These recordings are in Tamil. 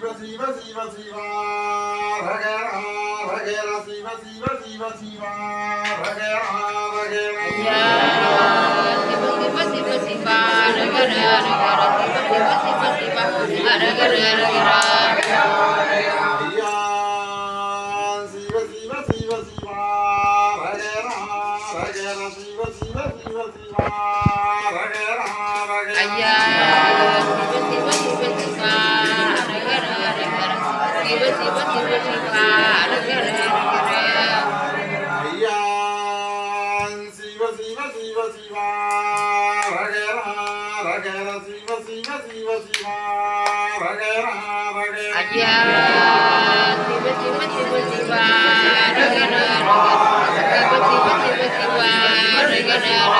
சிவ சிவ சிவ சிவா ரகரா ரகர சிவ சிவ சிவ சிவா ரகரா ரகர ஐயா Shiva Shiva Shiva Siva ரகர ரகர Shiva Shiva Shiva Siva tiba-tiba tiba-tiba ada kira-kira ayang siwa siwa siwa siwa ragera ragera siwa siwa siwa siwa ragera ragera ayang tiba-tiba tiba-tiba ragera ragera tiba-tiba tiba-tiba ragera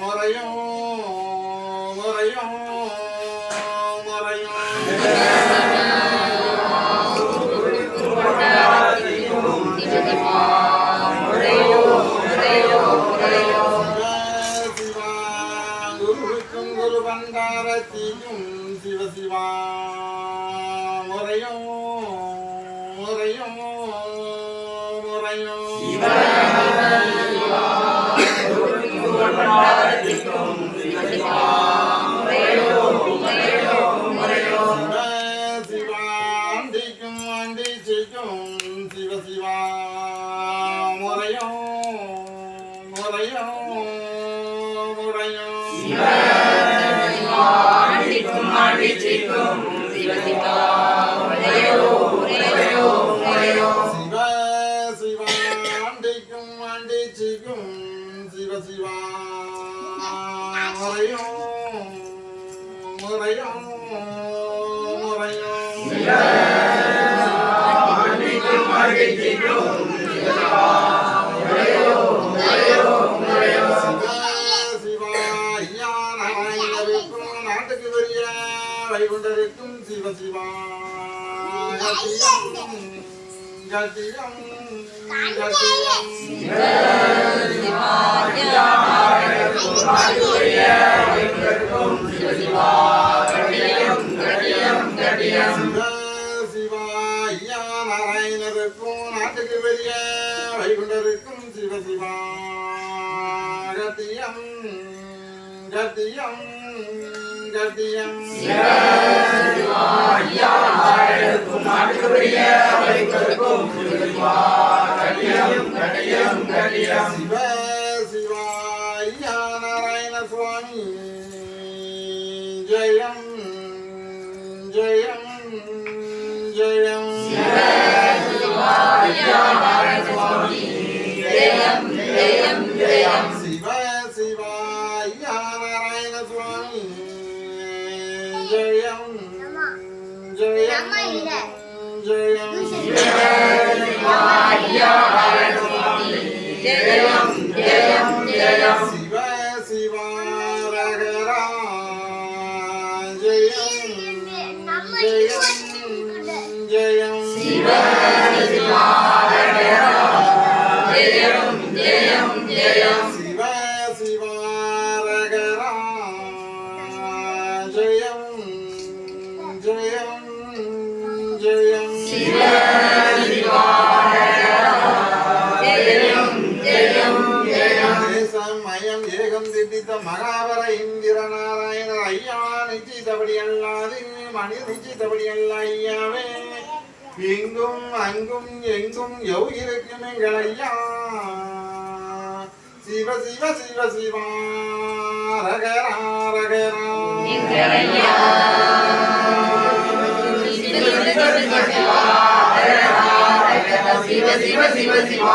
முறையோ முறையோ சிவா குருவுக்கும் குரு பண்டாரத்திக்கும் சிவ சிவா சிவ சிவா முறையோ முறையோ முறையோ ஐயா நாராயணருக்கும் நாட்டுக்கு பெரிய வைகுண்டருக்கும் சிவ சிவா கட்டியம் கட்டியம் கட்டியம் கட்டியம் சிவ சிவா நாராயண சுவாமி. ஜெயம் ஜெயம் ஜெயம். ஜெயம் ஜெயம் ஜெயம். ஜெயம் ஜெயம் ஜெயம். சிவ சிவா ரகரா ஜெயம் ஜெயம். சிவா ஏகம் திட்டித்த மகாவர இந்திர நாராயண ஐயா நிச்சயித்தபடி அல்லாது மனித நிச்சயித்தபடி அல்ல ஐயாவே. இங்கும் அங்கும் எங்கும் எவ் இருக்கும் எங்கள் ஐயா. சிவ சிவ சிவ சிவா ரகரா ரகரா சிவ சிவ சிவ சிவா